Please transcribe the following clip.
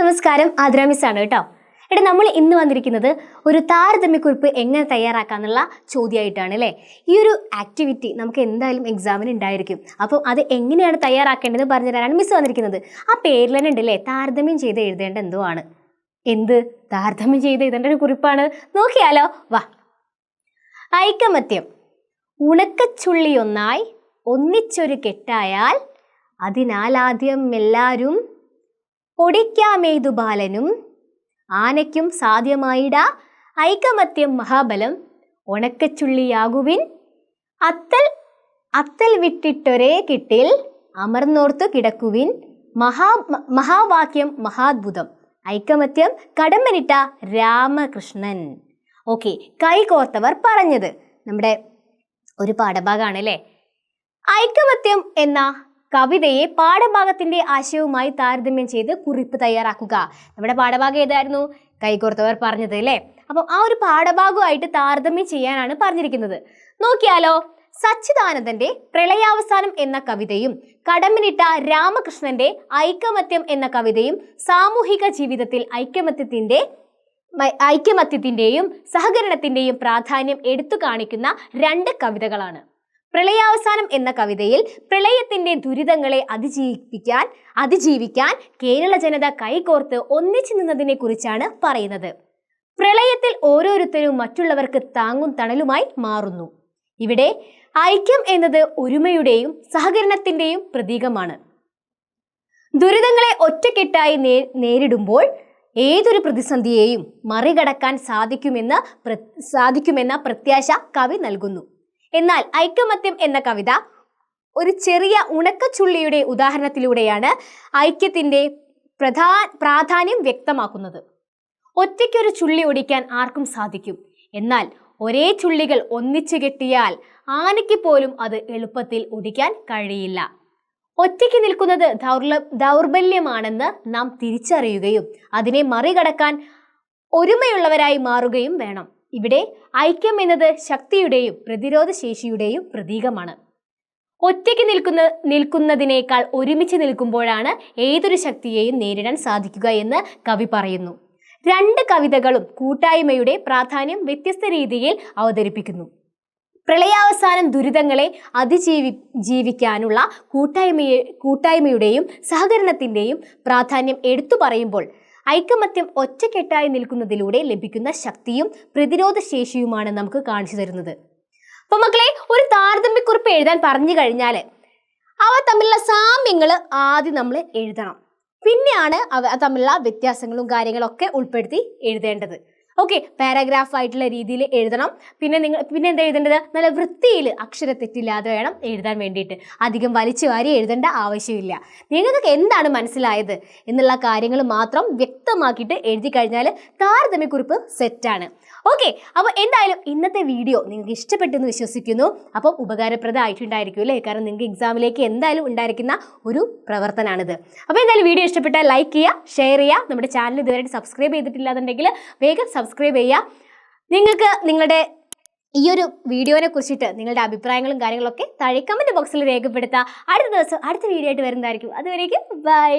നമസ്കാരം. ആദ്ര മിസ് ആണ് കേട്ടോ. എടാ നമ്മൾ ഇന്ന് വന്നിരിക്കുന്നത് ഒരു താരതമ്യക്കുറിപ്പ് എങ്ങനെ തയ്യാറാക്കാന്നുള്ള ചോദ്യമായിട്ടാണ് അല്ലേ? ഈ ഒരു ആക്ടിവിറ്റി നമുക്ക് എന്തായാലും എക്സാമിന് ഉണ്ടായിരിക്കും. അപ്പം അത് എങ്ങനെയാണ് തയ്യാറാക്കേണ്ടത് പറഞ്ഞു തരാനാണ് മിസ് വന്നിരിക്കുന്നത്. ആ പേരിൽ തന്നെ ഉണ്ടല്ലേ താരതമ്യം ചെയ്ത് എഴുതേണ്ട എന്തോ ആണ്. എന്ത്? താരതമ്യം ചെയ്ത് എഴുതേണ്ട ഒരു കുറിപ്പാണ്. നോക്കിയാലോ? വാ. ഐക്കമത്യം ഉണക്കച്ചുള്ളിയൊന്നായി ഒന്നിച്ചൊരു കെട്ടായാൽ അതിനാലാദ്യം എല്ലാവരും ഒടിക്കാമേതു ബാലനും? ആനയ്ക്കും സാധ്യമായിട ഐകമത്യം മഹാബലം. ഉണക്കച്ചുള്ളിയാകുവിൻ അത്തൽ അത്തൽ വിട്ടിട്ടൊരേ കിട്ടിൽ അമർന്നോർത്തു കിടക്കുവിൻ. മഹാ മഹാവാക്യം മഹാത്ഭുതം. ഐകമത്യം കടമ്പനിട്ട രാമകൃഷ്ണൻ. ഓക്കെ കൈകോർത്തവർ പറഞ്ഞത്. നമ്മുടെ ഒരു പാഠഭാഗമാണ് അല്ലേ ഐകമത്യം എന്ന കവിതയെ പാഠഭാഗത്തിന്റെ ആശയവുമായി താരതമ്യം ചെയ്ത് കുറിപ്പ് തയ്യാറാക്കുക. നമ്മുടെ പാഠഭാഗം ഏതായിരുന്നു? കൈകോർത്തവർ പറഞ്ഞത് അല്ലേ? അപ്പം ആ ഒരു പാഠഭാഗമായിട്ട് താരതമ്യം ചെയ്യാനാണ് പറഞ്ഞിരിക്കുന്നത്. നോക്കിയാലോ സച്ചിദാനന്ദന്റെ പ്രളയാവസാനം എന്ന കവിതയും കടമ്പിനിട്ട രാമകൃഷ്ണന്റെ ഐകമത്യം എന്ന കവിതയും സാമൂഹിക ജീവിതത്തിൽ ഐക്യമത്യത്തിന്റെ ഐക്യമത്യത്തിന്റെയും സഹകരണത്തിന്റെയും പ്രാധാന്യം എടുത്തു കാണിക്കുന്ന രണ്ട് കവിതകളാണ്. പ്രളയാവസാനം എന്ന കവിതയിൽ പ്രളയത്തിന്റെ ദുരിതങ്ങളെ അതിജീവിപ്പിക്കാൻ അതിജീവിക്കാൻ കേരള ജനത കൈകോർത്ത് ഒന്നിച്ചു നിന്നതിനെ കുറിച്ചാണ് പറയുന്നത്. പ്രളയത്തിൽ ഓരോരുത്തരും മറ്റുള്ളവർക്ക് താങ്ങും തണലുമായി മാറുന്നു. ഇവിടെ ഐക്യം എന്നത് ഒരുമയുടെയും സഹകരണത്തിന്റെയും പ്രതീകമാണ്. ദുരിതങ്ങളെ ഒറ്റക്കെട്ടായി നേരിടുമ്പോൾ ഏതൊരു പ്രതിസന്ധിയെയും മറികടക്കാൻ സാധിക്കുമെന്ന് സാധിക്കുമെന്ന പ്രത്യാശ കവി നൽകുന്നു. എന്നാൽ ഐക്യമത്യം എന്ന കവിത ഒരു ചെറിയ ഉണക്കച്ചുള്ളിയുടെ ഉദാഹരണത്തിലൂടെയാണ് ഐക്യത്തിന്റെ പ്രധാ പ്രാധാന്യം വ്യക്തമാക്കുന്നത്. ഒറ്റയ്ക്കൊരു ചുള്ളി ഒടിക്കാൻ ആർക്കും സാധിക്കും. എന്നാൽ ഒരേ ചുള്ളികൾ ഒന്നിച്ചു കെട്ടിയാൽ ആനയ്ക്ക് പോലും അത് എളുപ്പത്തിൽ ഒടിക്കാൻ കഴിയില്ല. ഒറ്റയ്ക്ക് നിൽക്കുന്നത് ദൗർല ദൗർബല്യമാണെന്ന് നാം തിരിച്ചറിയുകയും അതിനെ മറികടക്കാൻ ഒരുമയുള്ളവരായി മാറുകയും വേണം. ഇവിടെ ഐക്യം എന്നത് ശക്തിയുടെയും പ്രതിരോധ ശേഷിയുടെയും പ്രതീകമാണ്. ഒറ്റയ്ക്ക് നിൽക്കുന്ന നിൽക്കുന്നതിനേക്കാൾ ഒരുമിച്ച് നിൽക്കുമ്പോഴാണ് ഏതൊരു ശക്തിയെയും നേരിടാൻ സാധിക്കുക എന്ന് കവി പറയുന്നു. രണ്ട് കവിതകളും കൂട്ടായ്മയുടെ പ്രാധാന്യം വ്യത്യസ്ത രീതിയിൽ അവതരിപ്പിക്കുന്നു. പ്രളയാവസാനം ദുരിതങ്ങളെ അതിജീവി ജീവിക്കാനുള്ള കൂട്ടായ്മയെ കൂട്ടായ്മയുടെയും സഹകരണത്തിന്റെയും പ്രാധാന്യം എടുത്തു പറയുമ്പോൾ ഐക്കമത്യം ഒറ്റക്കെട്ടായി നിൽക്കുന്നതിലൂടെ ലഭിക്കുന്ന ശക്തിയും പ്രതിരോധ ശേഷിയുമാണ് നമുക്ക് കാണിച്ചു തരുന്നത്. അപ്പൊ മക്കളെ ഒരു താരതമ്യക്കുറിപ്പ് എഴുതാൻ പറഞ്ഞു കഴിഞ്ഞാൽ അവ തമ്മിലുള്ള സാമ്യങ്ങൾ ആദ്യം നമ്മൾ എഴുതണം. പിന്നെയാണ് അവ തമ്മിലുള്ള വ്യത്യാസങ്ങളും കാര്യങ്ങളൊക്കെ ഉൾപ്പെടുത്തി എഴുതേണ്ടത്. ഓക്കെ പാരാഗ്രാഫ് ആയിട്ടുള്ള രീതിയിൽ എഴുതണം. പിന്നെ നിങ്ങൾ പിന്നെ എന്താ എഴുതേണ്ടത്? നല്ല വൃത്തിയിൽ അക്ഷര തെറ്റില്ലാതെ വേണം എഴുതാൻ വേണ്ടിയിട്ട്. അധികം വലിച്ചു വാരി എഴുതേണ്ട ആവശ്യമില്ല. നിങ്ങൾക്ക് എന്താണ് മനസ്സിലായത്? എന്നുള്ള കാര്യങ്ങൾ മാത്രം വ്യക്തമാക്കിയിട്ട് എഴുതി കഴിഞ്ഞാൽ താരതമ്യക്കുറിപ്പ് സെറ്റാണ് ഓക്കെ അപ്പോൾ എന്തായാലും ഇന്നത്തെ വീഡിയോ നിങ്ങൾക്ക് ഇഷ്ടപ്പെട്ടെന്ന് വിശ്വസിക്കുന്നു. അപ്പോൾ ഉപകാരപ്രദമായിട്ടുണ്ടായിരിക്കും അല്ലേ? കാരണം നിങ്ങൾക്ക് എക്സാമിലേക്ക് എന്തായാലും ഉണ്ടായിരിക്കുന്ന ഒരു പ്രവർത്തനമാണിത്. അപ്പോൾ എന്തായാലും വീഡിയോ ഇഷ്ടപ്പെട്ടാൽ ലൈക്ക് ചെയ്യുക ഷെയർ ചെയ്യുക. നമ്മുടെ ചാനൽ ഇതുവരെ സബ്സ്ക്രൈബ് ചെയ്തിട്ടില്ലാന്നുണ്ടെങ്കിൽ വേഗം സബ്സ്ക്രൈബ് ചെയ്യുക. നിങ്ങൾക്ക് നിങ്ങളുടെ ഈ ഒരു വീഡിയോനെ കുറിച്ചിട്ട് നിങ്ങളുടെ അഭിപ്രായങ്ങളും കാര്യങ്ങളൊക്കെ താഴെ കമന്റ് ബോക്സിൽ രേഖപ്പെടുത്തുക അടുത്ത ദിവസം അടുത്ത വീഡിയോ ആയിട്ട് വരുന്നതായിരിക്കും. അതുവരേക്കും ബൈ